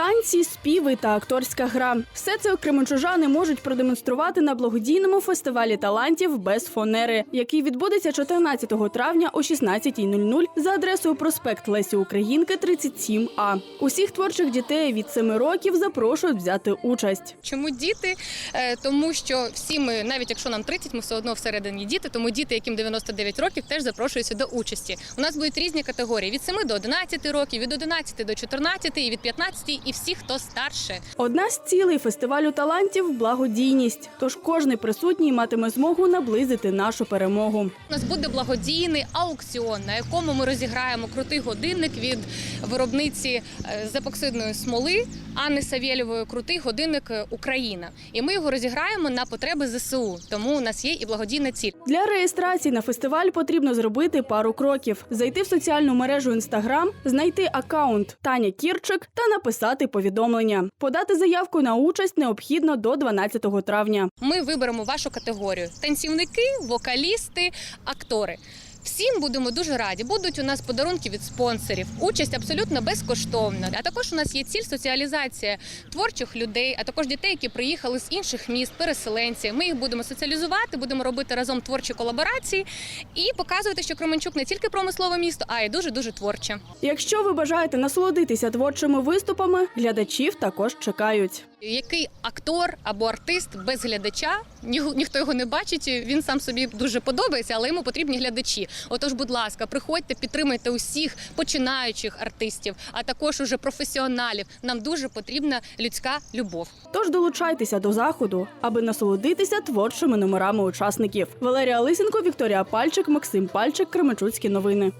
Танці, співи та акторська гра все це кременчужани можуть продемонструвати на благодійному фестивалі талантів без фонери, який відбудеться 14 травня о 16.00 за адресою проспект Лесі Українки, 37А. Усіх творчих дітей від 7 років запрошують взяти участь. Чому діти? Е, Тому що всі ми, навіть якщо нам 30, ми все одно всередині діти, тому діти, яким 99 років, теж запрошуються до участі. У нас будуть різні категорії: від 7 до 11 років, від 11 до 14 і від 15, і всі, хто старше. Одна з цілей фестивалю талантів благодійність. Тож кожний присутній матиме змогу наблизити нашу перемогу. У нас буде благодійний аукціон, на якому ми розіграємо крутий годинник від виробниці е, з епоксидної смоли Анни Савєлєвої. Крутий годинник Україна. І ми його розіграємо на потреби ЗСУ. Тому у нас є і благодійна ціль. Для реєстрації на фестиваль потрібно зробити пару кроків: зайти в соціальну мережу Інстаграм, знайти акаунт Таня Кірчик та написати повідомлення. Подати заявку на участь необхідно до 12 травня. Ми виберемо вашу категорію: танцівники, вокалісти, актори. Всім будемо дуже раді. Будуть у нас подарунки від спонсорів. Участь абсолютно безкоштовна. А також у нас є ціль соціалізація творчих людей, а також дітей, які приїхали з інших міст, переселенці. Ми їх будемо соціалізувати, будемо робити разом творчі колаборації і показувати, що Кременчук не тільки промислове місто, а й дуже дуже творче. Якщо ви бажаєте насолодитися творчими виступами, глядачів також чекають. Який актор або артист без глядача, ні, ніхто його не бачить. Він сам собі дуже подобається, але йому потрібні глядачі. Отож, будь ласка, приходьте, підтримуйте усіх починаючих артистів, а також уже професіоналів. Нам дуже потрібна людська любов. Тож долучайтеся до заходу, аби насолодитися творчими номерами учасників. Валерія Лисенко, Вікторія Пальчик, Максим Пальчик, Кременчуцькі новини.